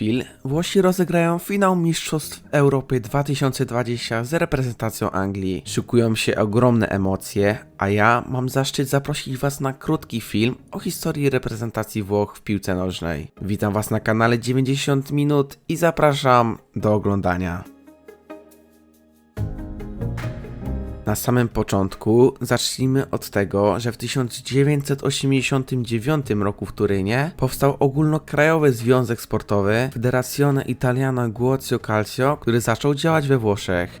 chwil Włosi rozegrają finał Mistrzostw Europy 2020 z reprezentacją Anglii. Szykują się ogromne emocje, a ja mam zaszczyt zaprosić Was na krótki film o historii reprezentacji Włoch w piłce nożnej. Witam Was na kanale 90 minut i zapraszam do oglądania. Na samym początku zacznijmy od tego, że w 1989 roku w Turynie powstał ogólnokrajowy związek sportowy Federazione Italiana Guozio Calcio, który zaczął działać we Włoszech.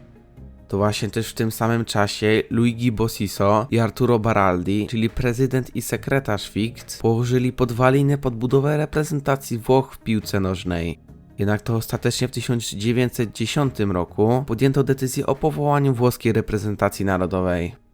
To właśnie też w tym samym czasie Luigi Bossiso i Arturo Baraldi, czyli prezydent i sekretarz FIGC, położyli podwaliny pod budowę reprezentacji Włoch w piłce nożnej. Jednak to ostatecznie w 1910 roku podjęto decyzję o powołaniu włoskiej reprezentacji narodowej.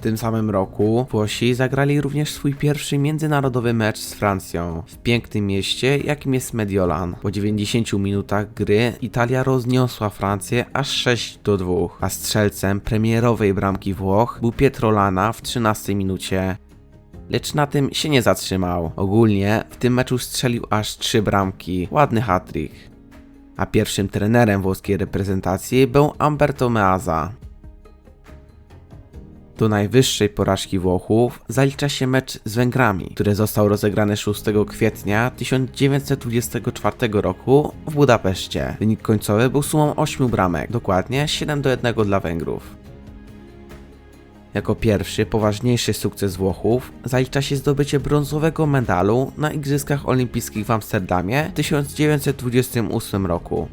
W tym samym roku Włosi zagrali również swój pierwszy międzynarodowy mecz z Francją w pięknym mieście, jakim jest Mediolan. Po 90 minutach gry Italia rozniosła Francję aż 6 do 2, a strzelcem premierowej bramki Włoch był Pietro Lana w 13 minucie. Lecz na tym się nie zatrzymał. Ogólnie w tym meczu strzelił aż 3 bramki. Ładny hat-trick. A pierwszym trenerem włoskiej reprezentacji był Umberto Meazza. Do najwyższej porażki Włochów zalicza się mecz z Węgrami, który został rozegrany 6 kwietnia 1924 roku w Budapeszcie. Wynik końcowy był sumą 8 bramek, dokładnie 7 do 1 dla Węgrów. Jako pierwszy, poważniejszy sukces Włochów zalicza się zdobycie brązowego medalu na Igrzyskach Olimpijskich w Amsterdamie w 1928 roku.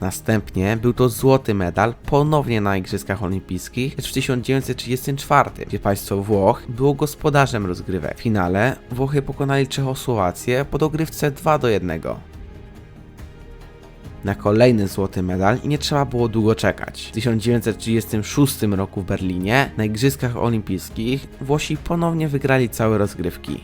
Następnie był to złoty medal ponownie na Igrzyskach Olimpijskich, w 1934, gdzie państwo Włoch było gospodarzem rozgrywek. W finale Włochy pokonali Czechosłowację po dogrywce 2 do 1 na kolejny złoty medal i nie trzeba było długo czekać. W 1936 roku w Berlinie na Igrzyskach Olimpijskich Włosi ponownie wygrali całe rozgrywki.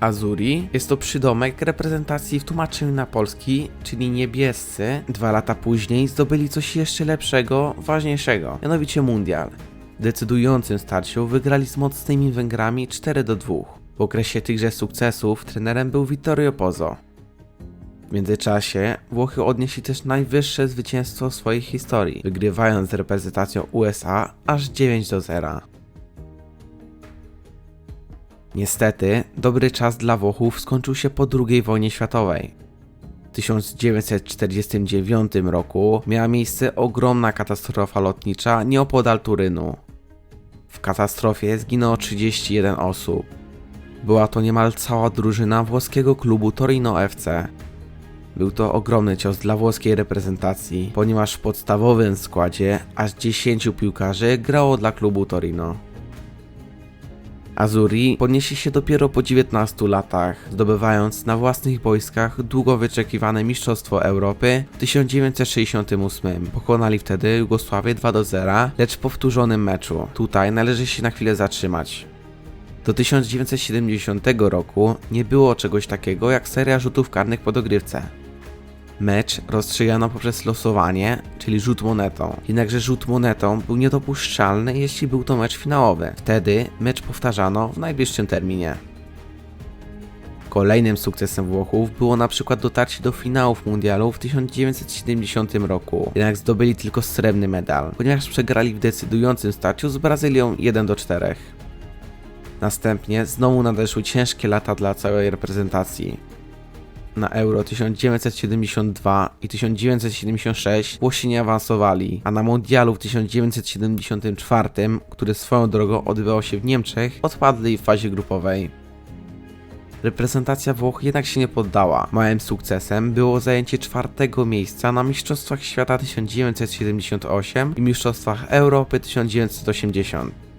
Azuri jest to przydomek reprezentacji w tłumaczeniu na polski, czyli niebiescy. Dwa lata później zdobyli coś jeszcze lepszego, ważniejszego, mianowicie mundial. W decydującym starciu wygrali z mocnymi Węgrami 4 do 2. W okresie tychże sukcesów trenerem był Vittorio Pozzo. W międzyczasie Włochy odnieśli też najwyższe zwycięstwo w swojej historii, wygrywając z reprezentacją USA aż 9 do 0. Niestety, dobry czas dla Włochów skończył się po II wojnie światowej. W 1949 roku miała miejsce ogromna katastrofa lotnicza nieopodal Turynu. W katastrofie zginęło 31 osób. Była to niemal cała drużyna włoskiego klubu Torino FC. Był to ogromny cios dla włoskiej reprezentacji, ponieważ w podstawowym składzie aż 10 piłkarzy grało dla klubu Torino. Azuri podnieśli się dopiero po 19 latach, zdobywając na własnych boiskach długo wyczekiwane Mistrzostwo Europy w 1968. Pokonali wtedy Jugosławię 2 do 0, lecz w powtórzonym meczu. Tutaj należy się na chwilę zatrzymać. Do 1970 roku nie było czegoś takiego jak seria rzutów karnych po dogrywce. Mecz rozstrzygano poprzez losowanie, czyli rzut monetą. Jednakże rzut monetą był niedopuszczalny, jeśli był to mecz finałowy. Wtedy mecz powtarzano w najbliższym terminie. Kolejnym sukcesem Włochów było na przykład dotarcie do finałów mundialu w 1970 roku. Jednak zdobyli tylko srebrny medal, ponieważ przegrali w decydującym starciu z Brazylią 1 do 4. Następnie znowu nadeszły ciężkie lata dla całej reprezentacji. Na Euro 1972 i 1976 Włosi nie awansowali, a na Mundialu w 1974, który swoją drogą odbywał się w Niemczech, odpadli w fazie grupowej. Reprezentacja Włoch jednak się nie poddała. Małym sukcesem było zajęcie czwartego miejsca na Mistrzostwach Świata 1978 i Mistrzostwach Europy 1980.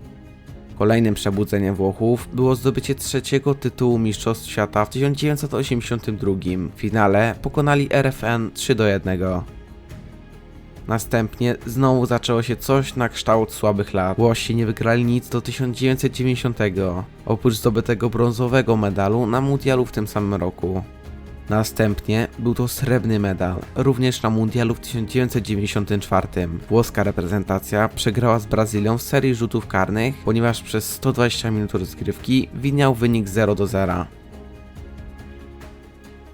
Kolejnym przebudzeniem Włochów było zdobycie trzeciego tytułu Mistrzostw Świata w 1982. W finale pokonali RFN 3 do 1. Następnie znowu zaczęło się coś na kształt słabych lat. Włosi nie wygrali nic do 1990, oprócz zdobytego brązowego medalu na mundialu w tym samym roku. Następnie był to srebrny medal, również na mundialu w 1994. Włoska reprezentacja przegrała z Brazylią w serii rzutów karnych, ponieważ przez 120 minut rozgrywki widniał wynik 0 do 0.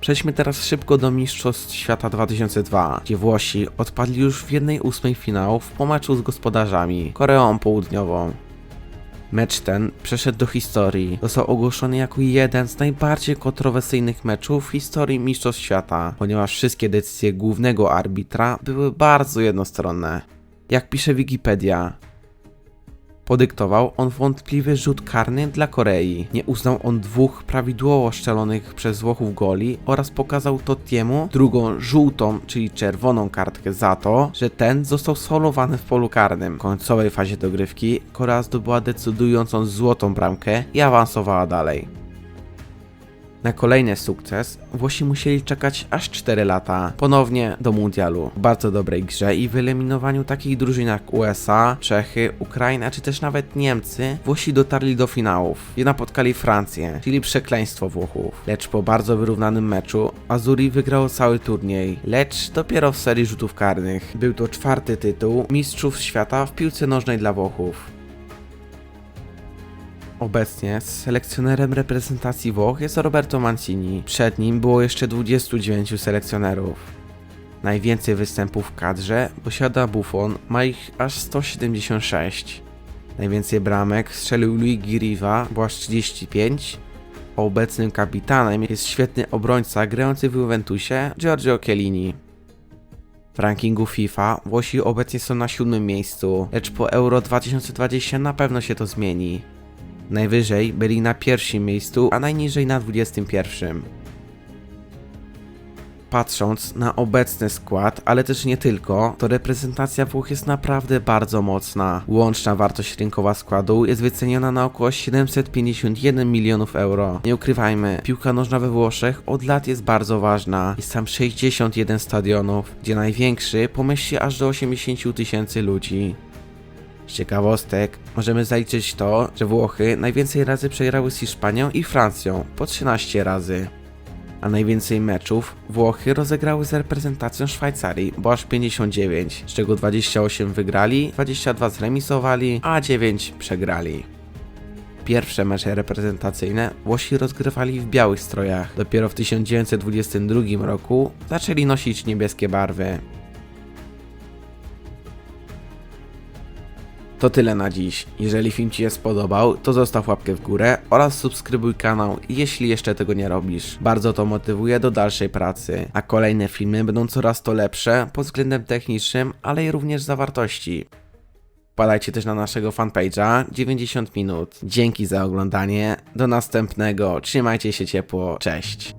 Przejdźmy teraz szybko do Mistrzostw Świata 2002, gdzie Włosi odpadli już w jednej ósmej finałów po meczu z gospodarzami, Koreą Południową. Mecz ten przeszedł do historii. Został ogłoszony jako jeden z najbardziej kontrowersyjnych meczów w historii Mistrzostw Świata, ponieważ wszystkie decyzje głównego arbitra były bardzo jednostronne. Jak pisze Wikipedia, podyktował on wątpliwy rzut karny dla Korei. Nie uznał on dwóch prawidłowo szczelonych przez Włochów goli oraz pokazał Totiemu drugą żółtą, czyli czerwoną kartkę za to, że ten został solowany w polu karnym. W końcowej fazie dogrywki Korea zdobyła decydującą złotą bramkę i awansowała dalej. Na kolejny sukces Włosi musieli czekać aż 4 lata, ponownie do mundialu. W bardzo dobrej grze i wyeliminowaniu takich drużyn jak USA, Czechy, Ukraina czy też nawet Niemcy, Włosi dotarli do finałów, gdzie napotkali Francję, czyli przekleństwo Włochów. Lecz po bardzo wyrównanym meczu Azuri wygrało cały turniej, lecz dopiero w serii rzutów karnych. Był to czwarty tytuł Mistrzów Świata w piłce nożnej dla Włochów. Obecnie selekcjonerem reprezentacji Włoch jest Roberto Mancini. Przed nim było jeszcze 29 selekcjonerów. Najwięcej występów w kadrze posiada Buffon, ma ich aż 176. Najwięcej bramek strzelił Luigi Riva, bo aż 35. A Obecnym kapitanem jest świetny obrońca grający w Juventusie Giorgio Chiellini. W rankingu FIFA Włosi obecnie są na siódmym miejscu, lecz po Euro 2020 na pewno się to zmieni. Najwyżej byli na pierwszym miejscu, a najniżej na 21. Patrząc na obecny skład, ale też nie tylko, to reprezentacja Włoch jest naprawdę bardzo mocna. Łączna wartość rynkowa składu jest wyceniona na około 751 milionów euro. Nie ukrywajmy, piłka nożna we Włoszech od lat jest bardzo ważna. Jest tam 61 stadionów, gdzie największy pomieści aż do 80 tysięcy ludzi. Z ciekawostek możemy zaliczyć to, że Włochy najwięcej razy przegrały z Hiszpanią i Francją po 13 razy. A najwięcej meczów Włochy rozegrały z reprezentacją Szwajcarii, bo aż 59, z czego 28 wygrali, 22 zremisowali, a 9 przegrali. Pierwsze mecze reprezentacyjne Włosi rozgrywali w białych strojach. Dopiero w 1922 roku zaczęli nosić niebieskie barwy. To tyle na dziś. Jeżeli film Ci się spodobał, to zostaw łapkę w górę oraz subskrybuj kanał, jeśli jeszcze tego nie robisz. Bardzo to motywuje do dalszej pracy, a kolejne filmy będą coraz to lepsze pod względem technicznym, ale i również zawartości. Wpadajcie też na naszego fanpage'a 90 minut. Dzięki za oglądanie. Do następnego. Trzymajcie się ciepło. Cześć.